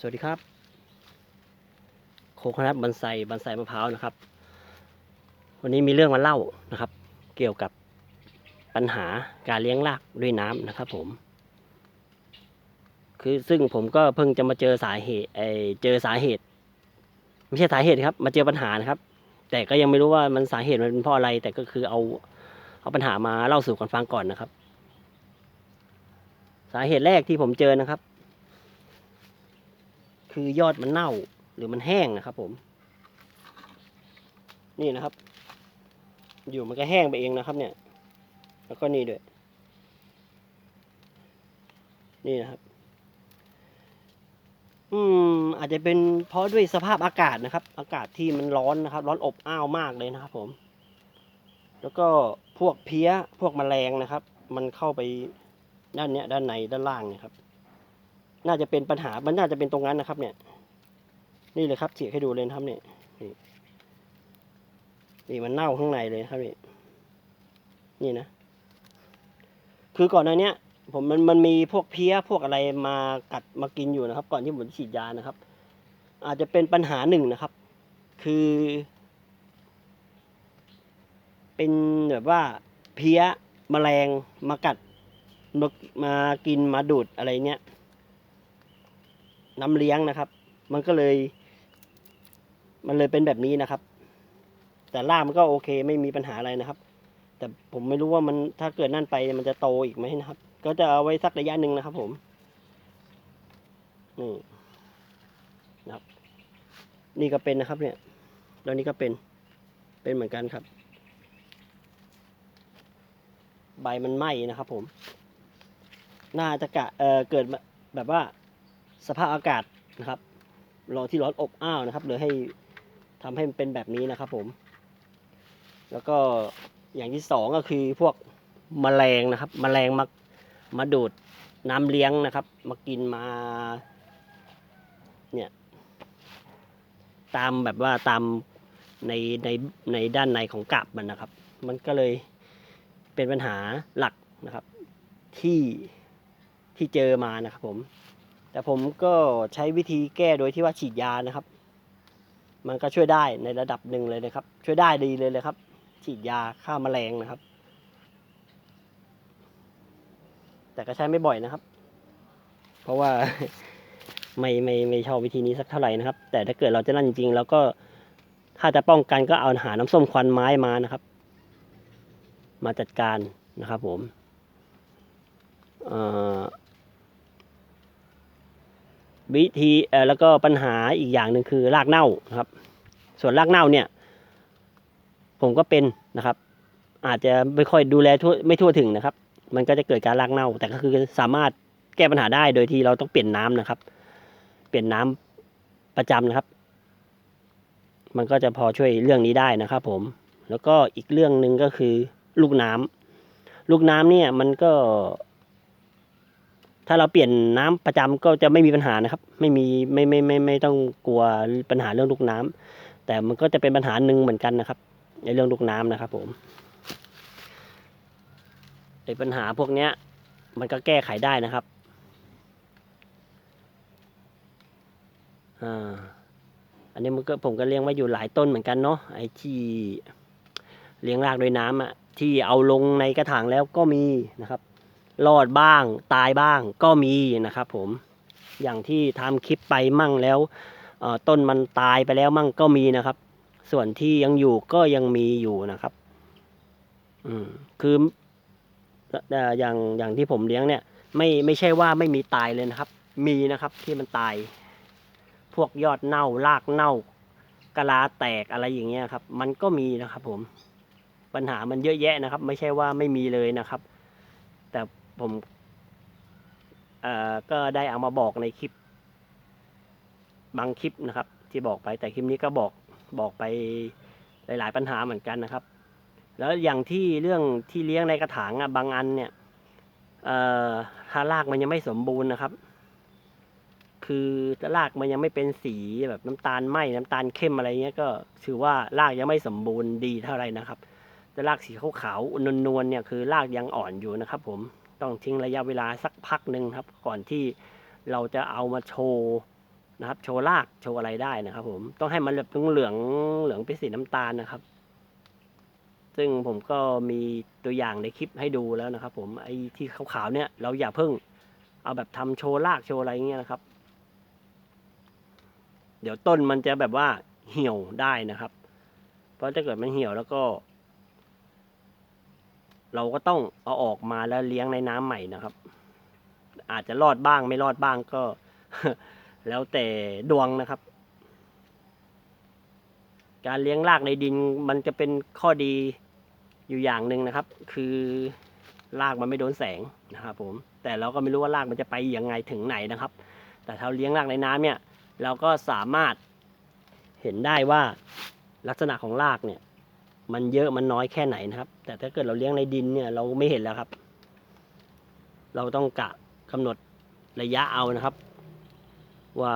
สวัสดีครับ โคคนัทบันไซบันไซมะพร้าวนะครับ วันนี้มีเรื่องมาเล่านะครับ เกี่ยวกับปัญหาการเลี้ยงรากด้วยน้ำนะครับผม คือซึ่งผมก็เพิ่งจะมาเจอสาเหตุไอเจอสาเหตุ ไม่ใช่สาเหตุครับ มาเจอปัญหานะครับ แต่ก็ยังไม่รู้ว่ามันสาเหตุมันเป็นเพราะอะไร แต่ก็คือเอาเอาปัญหามาเล่าสู่กันฟังก่อนนะครับ สาเหตุแรกที่ผมเจอนะครับ คือยอดมันเน่าหรือมันแห้งนะครับ ผม นี่นะครับ อยู่มันก็แห้งไปเองนะครับ เนี่ย แล้วก็นี่ด้วย นี่นะครับ อืม อาจจะเป็นเพราะด้วยสภาพอากาศนะครับ อากาศที่มันร้อนนะครับ ร้อนอบอ้าวมากเลยนะครับ ผม แล้วก็พวกเพี้ยพวกแมลงนะครับ มันเข้าไปด้านเนี้ย ด้านในด้านล่างเนี่ยครับ น่าจะเป็นปัญหามันน่าจะเป็นตรงนั้นนะครับ เนี่ย นี่เลยครับเฉียให้ดูเลยนะครับเนี่ยนี่นี่มันเน่าข้างในเลยครับนี่นี่นะ คือก่อนหน้าเนี้ยผมมันมันมีพวกเพี้ยพวกอะไรมากัดมากินอยู่นะครับ ก่อนที่ผมจะฉีดยานะครับ อาจจะเป็นปัญหาหนึ่งนะครับ คือ เป็นแบบว่าเพี้ยแมลงมากัดมามากินมาดูดอะไรเนี้ย น้ำเลี้ยงนะครับ มันก็เลย มันเลยเป็นแบบนี้นะครับ แต่รามันก็โอเคไม่มีปัญหาอะไรนะครับ แต่ผมไม่รู้ว่ามันถ้าเกิดนั่นไปมันจะโตอีกไหมนะครับ ก็จะเอาไว้สักระยะหนึ่งนะครับ ผมนี่นะครับ นี่ก็เป็นนะครับ เนี่ยแล้วนี่ก็เป็นเป็นเหมือนกันครับ ใบมันไหม้นะครับ ผม น่าจะกะเออเกิดแบบว่า สภาพอากาศนะครับร้อนที่ร้อนอบอ้าวนะครับเลยให้ทำให้มันเป็นแบบนี้นะครับผม แล้วก็อย่างที่สองก็คือพวกแมลงนะครับแมลงมามาดูดน้ำเลี้ยงนะครับ มากินมาเนี่ยตามแบบว่าตามในในในด้านในของกาบมันนะครับ มันก็เลยเป็นปัญหาหลักนะครับที่ที่เจอมานะครับผม แต่ผมก็ใช้วิธีแก้โดยที่ว่าฉีดยานะครับ มันก็ช่วยได้ในระดับหนึ่งเลยนะครับ ช่วยได้ดีเลยเลยครับ ฉีดยาฆ่าแมลงนะครับ แต่ก็ใช้ไม่บ่อยนะครับ เพราะว่าไม่ไม่ไม่ชอบวิธีนี้สักเท่าไหร่นะครับ แต่ถ้าเกิดเราจะนั่นจริงๆแล้วก็ถ้าจะป้องกันก็เอาหาน้ำส้มควันไม้มานะครับ มาจัดการนะครับผมเอ่อ วิธีแล้วก็ปัญหาอีกอย่างหนึ่งคือรากเน่านะครับ ส่วนรากเน่าเนี่ย ผมก็เป็นนะครับ อาจจะไม่ค่อยดูแลทั่วไม่ทั่วถึงนะครับ มันก็จะเกิดการรากเน่า แต่ก็คือสามารถแก้ปัญหาได้โดยที่เราต้องเปลี่ยนน้ำนะครับ เปลี่ยนน้ำประจำนะครับ มันก็จะพอช่วยเรื่องนี้ได้นะครับ ผม แล้วก็อีกเรื่องหนึ่งก็คือลูกน้ำลูกน้ำเนี่ยมันก็ ถ้าเราเปลี่ยนน้ำประจำก็จะไม่มีปัญหานะครับ ไม่มีไม่ไม่ไม่ไม่ต้องกลัวปัญหาเรื่องลูกน้ำแต่มันก็จะเป็นปัญหาหนึ่งเหมือนกันนะครับในเรื่องลูกน้ำนะครับ ผมไอ้ปัญหาพวกเนี้ย มันก็แก้ไขได้นะครับอ่าอันนี้มันก็ผมก็เลี้ยงไว้อยู่หลายต้นเหมือนกันเนาะไอ้ที่เลี้ยงรากด้วยน้ำอะที่เอาลงในกระถางแล้วก็มีนะครับ รอดบ้างตายบ้างก็มีนะครับผมอย่างที่ทำคลิปไปมั่งแล้วต้นมันตายไปแล้วมั่งก็มีนะครับ ส่วนที่ยังอยู่ก็ยังมีอยู่นะครับ อืมคือเอ่ออย่างอย่างที่ผมเลี้ยงเนี่ย ไม่ไม่ใช่ว่าไม่มีตายเลยนะครับ มีนะครับที่มันตาย พวกยอดเน่ารากเน่ากะลาแตกอะไรอย่างเงี้ยครับ มันก็มีนะครับ ผม ปัญหามันเยอะแยะนะครับ ไม่ใช่ว่าไม่มีเลยนะครับ แต่ ผมก็ได้เอามาบอกในคลิป บางคลิปนะครับ ที่บอกไปแต่คลิปนี้ก็บอกบอกไปหลาย ๆ ปัญหาเหมือนกันนะครับ แล้วอย่างที่เรื่องที่เลี้ยงในกระถางอะบางอันเนี่ยถ้ารากมันยังไม่สมบูรณ์นะครับ คือรากมันยังไม่เป็นสีแบบน้ำตาลไหมน้ำตาลเข้มอะไรเงี้ยก็ถือว่ารากยังไม่สมบูรณ์ดีเท่าไหร่นะครับแต่รากสีขาวๆนวลๆเนี่ยคือรากยังอ่อนอยู่นะครับ ผม ต้องทิ้งระยะเวลาสักพักหนึ่งครับ ก่อนที่เราจะเอามาโชว์นะครับ โชว์รากโชว์อะไรได้นะครับ ผมต้องให้มันแบบเหลืองเหลืองเป็นสีน้ำตาลนะครับ ซึ่งผมก็มีตัวอย่างในคลิปให้ดูแล้วนะครับ ผมไอ้ที่ขาวๆเนี่ย เราอย่าเพิ่ง เอาแบบทำโชว์รากโชว์อะไรเงี้ยนะครับ เดี๋ยวต้นมันจะแบบว่าเหี่ยวได้นะครับ เพราะถ้าเกิดมันเหี่ยวแล้วก็ เราก็ต้องเอาออกมาแล้วเลี้ยงในน้ำใหม่นะครับ อาจจะรอดบ้างไม่รอดบ้างก็ แล้วแต่ดวงนะครับ การเลี้ยงรากในดินมันจะเป็นข้อดีอยู่อย่างหนึ่งนะครับ คือรากมันไม่โดนแสงนะครับผม แต่เราก็ไม่รู้ว่ารากมันจะไปยังไงถึงไหนนะครับ แต่ถ้าเลี้ยงรากในน้ำเนี่ย เราก็สามารถเห็นได้ว่าลักษณะของรากเนี่ย มันเยอะมันน้อยแค่ไหนนะครับ แต่ถ้าเกิดเราเลี้ยงในดินเนี่ยเราไม่เห็นแล้วครับ เราต้องกะกำหนดระยะเอานะครับ ว่า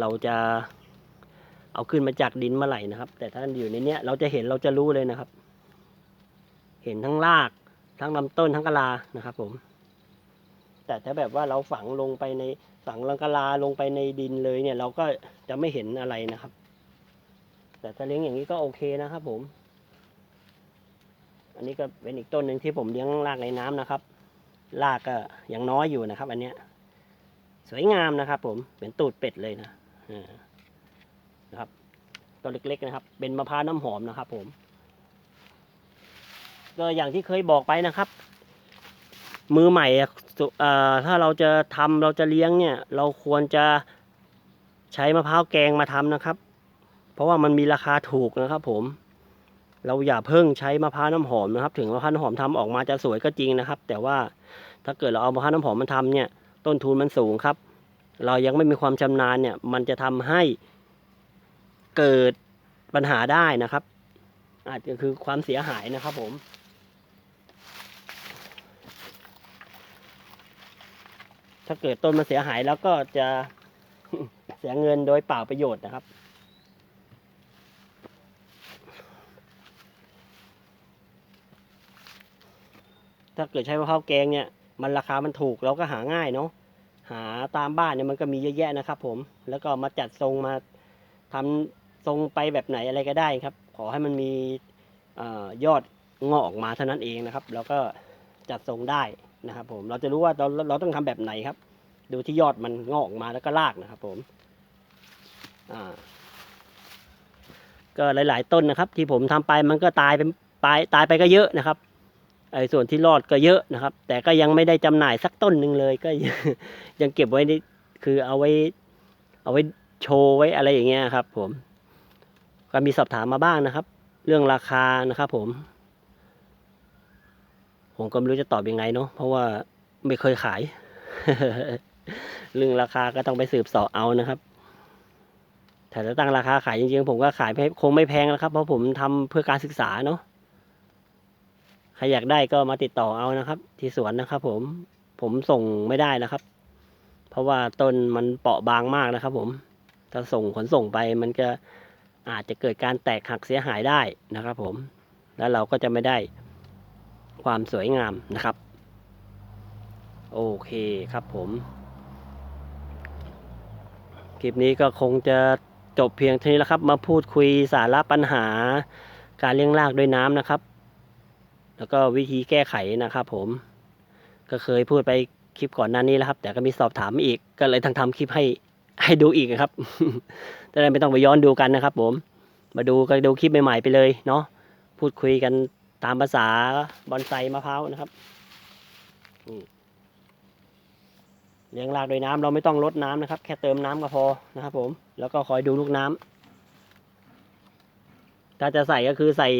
เราจะเอาขึ้นมาจากดินเมื่อไหร่นะครับ แต่ถ้าอยู่ในเนี้ยเราจะเห็นเราจะรู้เลยนะครับ เห็นทั้งรากทั้งลำต้นทั้งกะลานะครับ ผม แต่ถ้าแบบว่าเราฝังลงไปในฝังลังกะลาลงไปในดินเลยเนี่ย เราก็จะไม่เห็นอะไรนะครับ แต่ถ้าเลี้ยงอย่างนี้ก็โอเคนะครับผม อันนี้ก็เป็นอีกต้นหนึ่งที่ผมเลี้ยงรากในน้ำนะครับรากก็ยังน้อยอยู่นะครับ อันเนี้ย สวยงามนะครับ ผมเป็นตูดเป็ดเลยนะนะครับต้นเล็ก ๆ นะครับ เป็นมะพร้าวน้ำหอมนะครับ ผม ก็อย่างที่เคยบอกไปนะครับ มือใหม่อะสุเอ่อถ้าเราจะทำเราจะเลี้ยงเนี่ย เราควรจะใช้มะพร้าวแกงมาทำนะครับ เพราะว่ามันมีราคาถูกนะครับ ผม เราอย่าเพิ่งใช้มะพร้าวน้ำหอมนะครับ ถึงมะพร้าวน้ำหอมทำออกมาจะสวยก็จริงนะครับ แต่ว่าถ้าเกิดเราเอามะพร้าวน้ำหอมมาทำเนี่ย ต้นทุนมันสูงครับ เรายังไม่มีความชำนาญเนี่ย มันจะทำให้เกิดปัญหาได้นะครับ อาจจะคือความเสียหายนะครับผมถ้าเกิดต้นมันเสียหายแล้วก็จะเสียเงินโดยเปล่าประโยชน์นะครับ ถ้าเกิดใช้มะพร้าวแกงเนี่ย มันราคามันถูกเราก็หาง่ายเนาะหาตามบ้านเนี่ยมันก็มีเยอะแยะนะครับ ผม แล้วก็มาจัดทรงมาทำทรงไปแบบไหนอะไรก็ได้ครับ ขอให้มันมีอยอดงอกออกมาเท่านั้นเองนะครับ แล้วก็จัดทรงได้นะครับ ผมเราจะรู้ว่าเราเราต้องทำแบบไหนครับ ดูที่ยอดมันงอกออกมาแล้วก็รากนะครับ ผมก็หลาย ๆ ต้นนะครับ ที่ผมทำไปมันก็ตายเป็นปลายตายไปก็เยอะนะครับ ไอ้ส่วนที่รอดก็เยอะนะครับ แต่ก็ยังไม่ได้จำหน่ายสักต้นหนึ่งเลยก็ยังเก็บไว้คือเอาไว้ เอาไว้โชว์ไว้อะไรอย่างเงี้ยครับ ผมก็มีสอบถามมาบ้างนะครับ เรื่องราคานะครับ ผม ผมก็ไม่รู้จะตอบยังไงเนาะเพราะว่าไม่เคยขาย เรื่องราคาก็ต้องไปสืบสอบเอานะครับแต่ถ้าตั้งราคาขายจริงๆผมก็ขายคงไม่แพงแล้วครับ เพราะผมทำเพื่อการศึกษาเนาะ รอยากได้ก็มาติดต่อเอานะครับ ที่สวนนะครับ ผมผมส่งไม่ได้นะครับ เพราะว่าต้นมันเปราะบางมากนะครับ ผม ถ้าส่งขนส่งไปมันก็อาจจะเกิดการแตกหักเสียหายได้นะครับ ผม แล้วเราก็จะไม่ได้ความสวยงามนะครับ โอเคครับผม คลิปนี้ก็คงจะจบเพียงเท่านี้แล้วครับ มาพูดคุยสาระปัญหาการเลี้ยงรากด้วยน้ำนะครับ แล้วก็วิธีแก้ไขนะครับผม ก็เคยพูดไปคลิปก่อนหน้านี้แล้วครับ แต่ก็มีสอบถามอีก ก็เลยทั้งทำคลิปให้ให้ดูอีกนะครับจะได้ไม่ต้องไปย้อนดูกันนะครับ ผม มาดูก็ดูคลิปใหม่ๆไปเลยเนาะ พูดคุยกันตามภาษาบอนไซมะพร้าวนะครับเลี้ยงรากโดวยน้ำเราไม่ต้องลดน้ำนะครับ แค่เติมน้ำก็พอนะครับผมแล้วก็คอยดูลูกน้ำถ้าจะใส่ก็คือใส่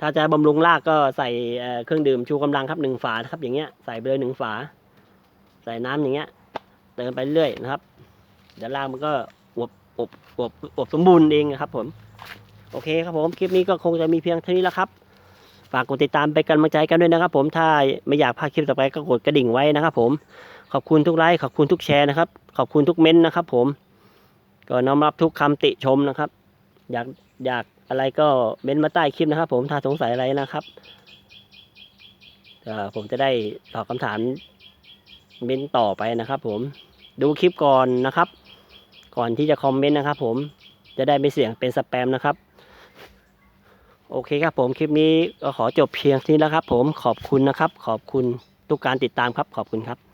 ถ้าจะบำรุงรากก็ใส่เครื่องดื่มชูกำลังครับหนึ่งฝาครับอย่างเงี้ยใส่ไปเลยหนึ่งฝา ใส่น้ำอย่างเงี้ยเติมไปเรื่อยนะครับ เดี๋ยวรากมันก็อวบอวบอวบอวบสมบูรณ์เองนะครับ ผม โอเคครับผมคลิปนี้ก็คงจะมีเพียงเท่านี้แล้วครับ ฝากกดติดตามไปกำลังใจกันด้วยนะครับ ผมถ้าไม่อยากพลาดคลิปต่อไปก็กดกระดิ่งไว้นะครับ ผมขอบคุณทุกไลค์ขอบคุณทุกแชร์นะครับ ขอบคุณทุกเม้นต์นะครับ ผม ก็น้อมรับทุกคำติชมนะครับ อยากอยาก อะไรก็เม้นต์มาใต้คลิปนะครับ ผมถ้าสงสัยอะไรนะครับผมจะได้ตอบคำถามเม้นต์ต่อไปนะครับ ผมดูคลิปก่อนนะครับ ก่อนที่จะคอมเมนต์นะครับ ผมจะได้ไม่เสี่ยงเป็นสแปมนะครับ โอเคครับผมคลิปนี้ก็ขอจบเพียงเท่นี้แล้วครับ ผมขอบคุณนะครับ ขอบคุณทุกการติดตามครับ ขอบคุณครับ